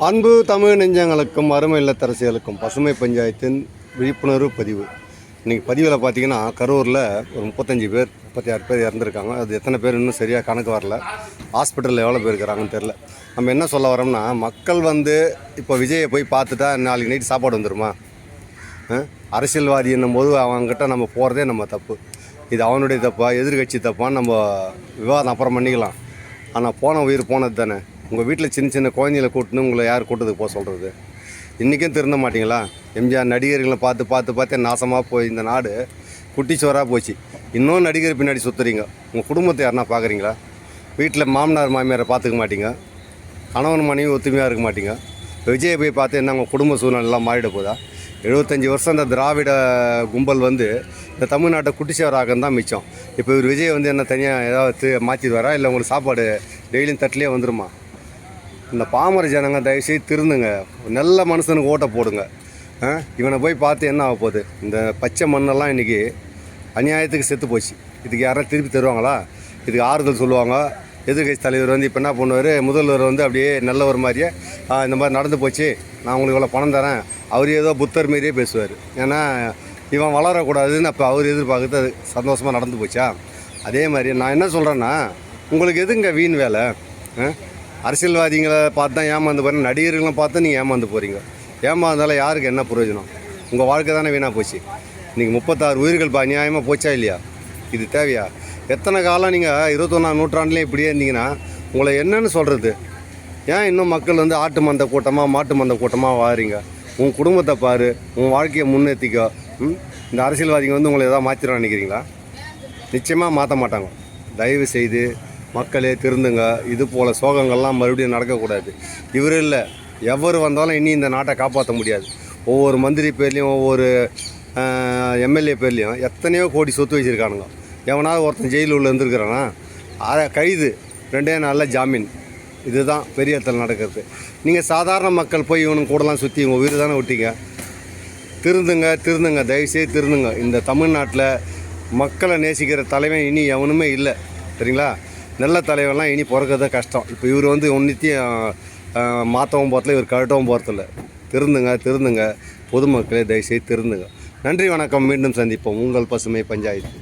அன்பு தமிழ் நெஞ்சங்களுக்கும் அருமை இல்லத்தரசிகளுக்கும் பசுமை பஞ்சாயத்தின் விழிப்புணர்வு பதிவு. இன்றைக்கி பதிவில் பார்த்தீங்கன்னா கரூரில் ஒரு முப்பத்தஞ்சு பேர் முப்பத்தி ஆறு பேர் இறந்துருக்காங்க. அது எத்தனை பேர் இன்னும் சரியாக கணக்கு வரல. ஹாஸ்பிட்டலில் எவ்வளோ பேர் இருக்கிறாங்கன்னு தெரில நம்ம என்ன சொல்ல வரோம்னா மக்கள் வந்து இப்போ விஜயை போய் பார்த்துட்டா நாளைக்கு நைட்டு சாப்பாடு வந்துருமா? அரசியல்வாதி என்னும் போது அவங்ககிட்ட நம்ம போகிறதே நம்ம தப்பு. இது அவனுடைய தப்பா எதிர்கட்சி தப்பான்னு நம்ம விவாதம் அப்புறம் பண்ணிக்கலாம். ஆனால் போன உயிர் போனது தானே? உங்கள் வீட்டில் சின்ன சின்ன குழந்தைகளை கூட்டினு உங்களை யார் கூட்டத்துக்கு போக சொல்கிறது இன்றைக்கும் திருந்த மாட்டீங்களா? எம்ஜிஆர் நடிகர்களை பார்த்து பார்த்து பார்த்து நாசமாக போய் இந்த நாடு குட்டிச்சோராக போச்சு. இன்னும் நடிகர் பின்னாடி சுற்றுறீங்க உங்கள் குடும்பத்தை யாருன்னா பார்க்குறீங்களா வீட்டில் மாமனார் மாமியாரை பார்த்துக்க மாட்டிங்க. கணவன் மனைவி ஒத்துமையாக இருக்க மாட்டிங்க. விஜயை போய் பார்த்து என்ன உங்கள் குடும்ப சூழ்நிலைலாம் மாறிட போதா? எழுபத்தஞ்சி வருஷம் இந்த திராவிட கும்பல் வந்து இந்த தமிழ்நாட்டை குட்டிச்சவராகம் தான் மிச்சம். இப்போ இவர் விஜய் வந்து என்ன தனியாக ஏதாவது மாற்றிடுவாரா இல்லை உங்களுக்கு சாப்பாடு டெய்லியும் தட்டிலே வந்துருமா? இந்த பாமர ஜனங்க தயவுசெய்து திருந்துங்க. நல்ல மனுஷனுக்கு ஓட்டை போடுங்க. இவனை போய் பார்த்து என்ன ஆக போகுது? இந்த பச்சை மண்ணெல்லாம் இன்றைக்கி அநியாயத்துக்கு செத்து போச்சு. இதுக்கு யாரும் திருப்பி தருவாங்களா? இதுக்கு ஆறுதல் சொல்லுவாங்க. எதிர்கட்சி தலைவர் வந்து இப்போ என்ன பண்ணுவார்? முதல்வர் வந்து அப்படியே நல்லவர் மாதிரியே இந்த மாதிரி நடந்து போச்சு. நான் உங்களுக்கு இவ்வளோ பணம் தரேன். அவர் ஏதோ புத்தர் மாரியே பேசுவார். ஏன்னா இவன் வளரக்கூடாதுன்னு அப்போ அவர் எதிர்பார்க்குறது அது சந்தோஷமாக நடந்து போச்சா? அதே மாதிரி நான் என்ன சொல்கிறேன்னா உங்களுக்கு எதுங்க வீண் வேலை? ஆ? அரசியல்வாதிகளை பார்த்து தான் ஏமாந்து போகிறேன் நடிகர்களும் பார்த்து நீங்கள் ஏமாந்து போகிறீங்க ஏமாந்தாலும் யாருக்கு என்ன பிரயோஜனம்? உங்கள் வாழ்க்கை தானே வீணாக போச்சு. இன்றைக்கி முப்பத்தாறு உயிர்கள் இப்போ அநியாயமாக போச்சா இல்லையா? இது தேவையா? எத்தனை காலம் நீங்கள் இருபத்தொன்னாம் நூற்றாண்டுலேயே இப்படியே இருந்தீங்கன்னா உங்களை என்னன்னு சொல்கிறது ஏன் இன்னும் மக்கள் வந்து ஆட்டு மந்த கூட்டமாக மாட்டு மந்த கூட்டமாக வாரீங்க? உன் குடும்பத்தை பாரு உன் வாழ்க்கையை முன்னேற்றிக்கோ ம்? இந்த அரசியல்வாதிங்க வந்து உங்களை எதாவது மாற்றிடும் நினைக்கிறீங்களா? நிச்சயமாக மாற்ற மாட்டாங்க. தயவு செய்து மக்களே திருந்துங்க. இது போல் சோகங்கள்லாம் மறுபடியும் நடக்கக்கூடாது. இவர் இல்லை. எவர் வந்தாலும் இனி இந்த நாட்டை காப்பாற்ற முடியாது. ஒவ்வொரு மந்திரி பேர்லேயும் ஒவ்வொரு எம்எல்ஏ பேர்லேயும் எத்தனையோ கோடி சொத்து வச்சுருக்கானுங்க. எவனாவது ஒருத்தன் ஜெயிலில் உள்ள இருந்துருக்குறானா? அதை கைது. ரெண்டே நாளில் ஜாமீன். இதுதான் பெரிய இடத்துல நடக்கிறது. நீங்கள் சாதாரண மக்கள் போய் இவனுக்கு கூடலாம் சுற்றி உங்கள் உயிர் தானே விட்டீங்க திருந்துங்க திருந்துங்க. தயவுசெய்து திருந்துங்க. இந்த தமிழ்நாட்டில் மக்களை நேசிக்கிற தலைவன் இனி எவனுமே இல்லை. சரிங்களா? நல்ல தலைவர்லாம் இனி பிறக்கிறது கஷ்டம். இப்போ இவர் வந்து ஒன்றுத்தையும் மாற்றவும் போகிறதில்ல இவர் கழட்டவும் போகிறதில்ல திருந்துங்க திருந்துங்க. பொதுமக்களே தயவுசெய்து திருந்துங்க. நன்றி வணக்கம். மீண்டும் சந்திப்போம். உங்கள் பசுமை பஞ்சாயத்து.